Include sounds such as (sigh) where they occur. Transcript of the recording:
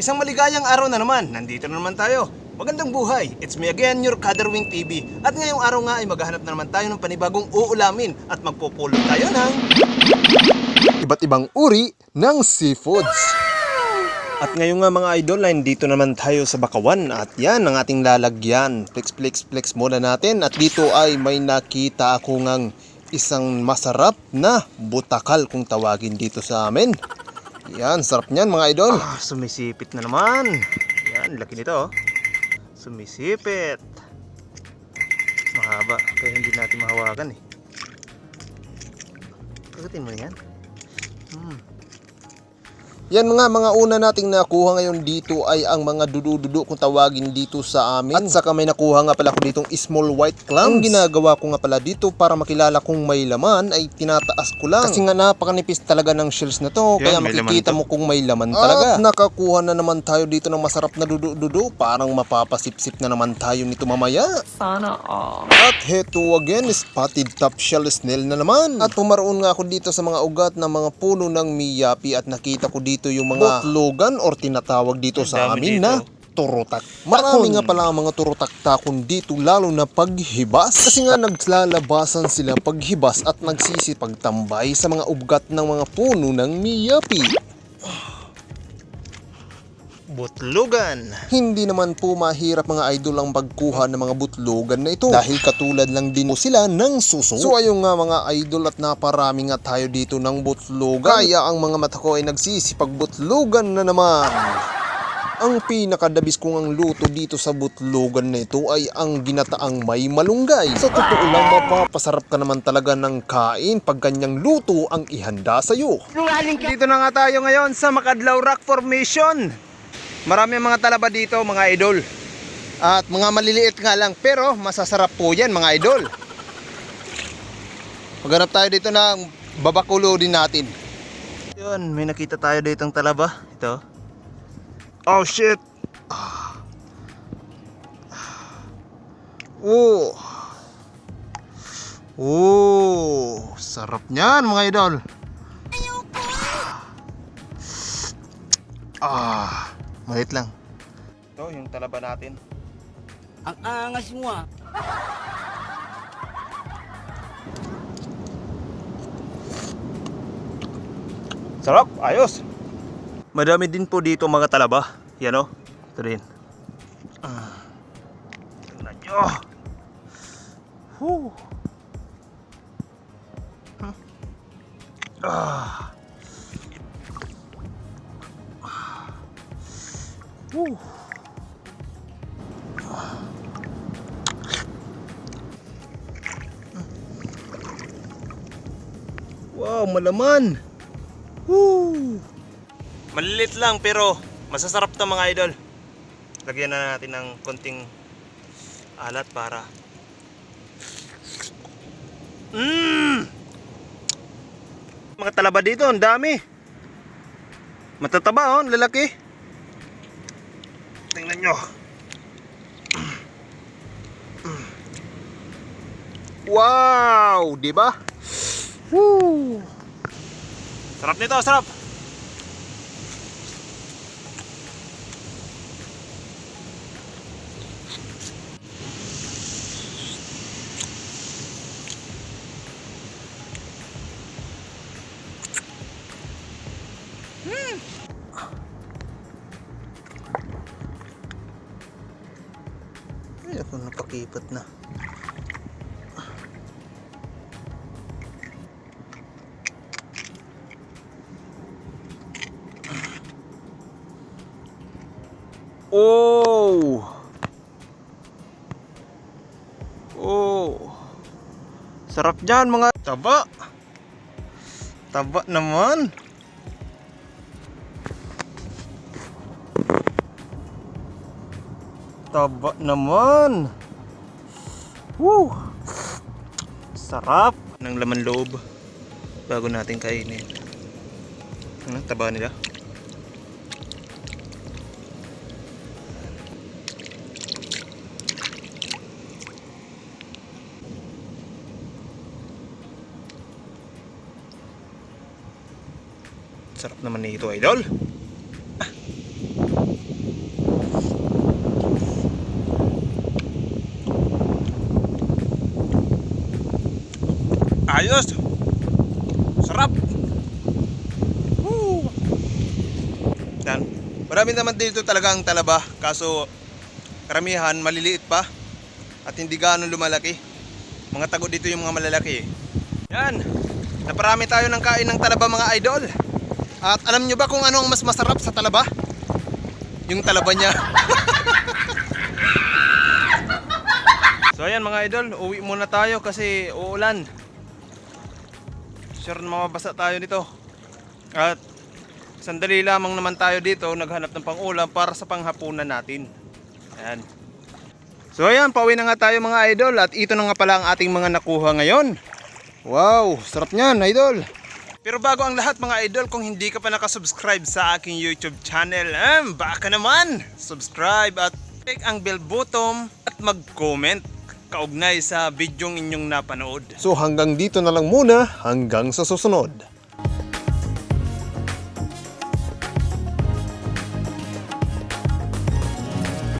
Isang maligayang araw na naman, nandito na naman tayo. Magandang buhay, it's me again, your Kaderwing TV. At ngayong araw nga ay maghahanap na naman tayo ng panibagong uulamin at magpupulo tayo ng iba't ibang uri ng seafoods. At ngayon nga mga idol, dito naman tayo sa Bakawan at yan ang ating lalagyan. Flex, flex, flex muna natin at dito ay may nakita ako ngang isang masarap na butakal kung tawagin dito sa amin. Yan, sarap niyan mga idol. Ah, sumisipit na naman. Yan, laki nito oh. Sumisipit. Mahaba, kaya hindi natin mahawakan eh. Kagatin mo yan. Hmm. Yan mga mga una nating nakuha ngayon dito ay ang mga dudu-dudu kung tawagin dito sa amin. At saka may nakuha nga pala ko ditong small white clams. Ang ginagawa ko nga pala dito para makilala kung may laman ay tinataas ko lang. Kasi nga napakanipis talaga ng shells na to. kaya Yan, laman makikita to. mo kung may laman talaga. At nakakuha na naman tayo dito ng masarap na dudu-dudu. Parang mapapasipsip na naman tayo nito mamaya. Sana all. At heto again, spotted top shell snail na naman. At pumaroon nga ako dito sa mga ugat ng mga puno ng miyapi at nakita ko dito yung mga botlogan or tinatawag dito sa amin na dito. turutak. Marami nga pala ang mga turutak-takon dito lalo na paghibas. Kasi nga naglalabasan sila paghibas at nagsisipagtambay sa mga ugat ng mga puno ng miyapi. Butlugan. Hindi naman po mahirap mga idol ang pagkuha ng mga butlugan na ito dahil katulad lang din po sila ng suso. So ayun nga mga idol at naparami nga tayo dito ng butlugan. Kaya ang mga mata ko ay nagsisipag butlugan na naman. Ang pinakadabis kong ang luto dito sa butlugan na ito ay ang ginataang may malunggay. Sa totoo lang mapapasarap ka naman talaga ng kain pag ganyang luto ang ihanda sa'yo. Dito na nga tayo ngayon sa Makadlaw Rock Formation. Marami ang mga talaba dito mga idol. At mga maliliit nga lang pero masasarap po yan mga idol. Maghanap tayo dito ng babakulo din natin. Yun, may nakita tayo dito ng talaba. Ito. Oh shit. Ah. Oh. Oh, sarap niyan mga idol. Ah, maliit lang. Ito yung talaba natin. Ang angas mo ah. Sarap, ayos. Madami din po dito mga talaba. Yan o. Ito rin. Ah. Tingnan nyo. Whew. Ah. Whew. Wow, malaman. Woo! Malilit lang pero masasarap to mga idol. Lagyan na natin ng konting alat para Mmm! Mga talaba dito, ang dami. Matataba oh, lalaki. Tingnan nyo. Wow, di ba? Woo! Sarap nito, sarap. Ay, ako napakipot na. Oh! Oh! Sarap dyan mga taba. Taba naman. Taba naman. Woo! Sarap ng laman loob bago natin kainin. Ano, taba nila. Sarap naman nito, idol. Ayos! Sarap! Woo! Yan. Marami naman dito talaga ang talaba. Kaso karamihan maliliit pa. At hindi gaano lumalaki. Mga tago dito yung mga malalaki. Yan. Naparami tayo ng kain ng talaba mga idol. At alam nyo ba kung ano ang mas masarap sa talaba? Yung talaba niya. (laughs) so ayan mga idol, uwi muna tayo kasi uulan. Sure na mababasa tayo nito. At sandali lamang naman tayo dito naghanap ng pangulam para sa panghapunan natin. Ayan. So ayan, pauwi na nga tayo mga idol at ito na nga pala ang ating mga nakuha ngayon. Wow, sarap niyan idol. Pero bago ang lahat mga idol, kung hindi ka pa nakasubscribe sa aking YouTube channel, eh, baka naman, subscribe at click ang bell button at mag-comment kaugnay sa bidyong inyong napanood. So hanggang dito na lang muna, hanggang sa susunod.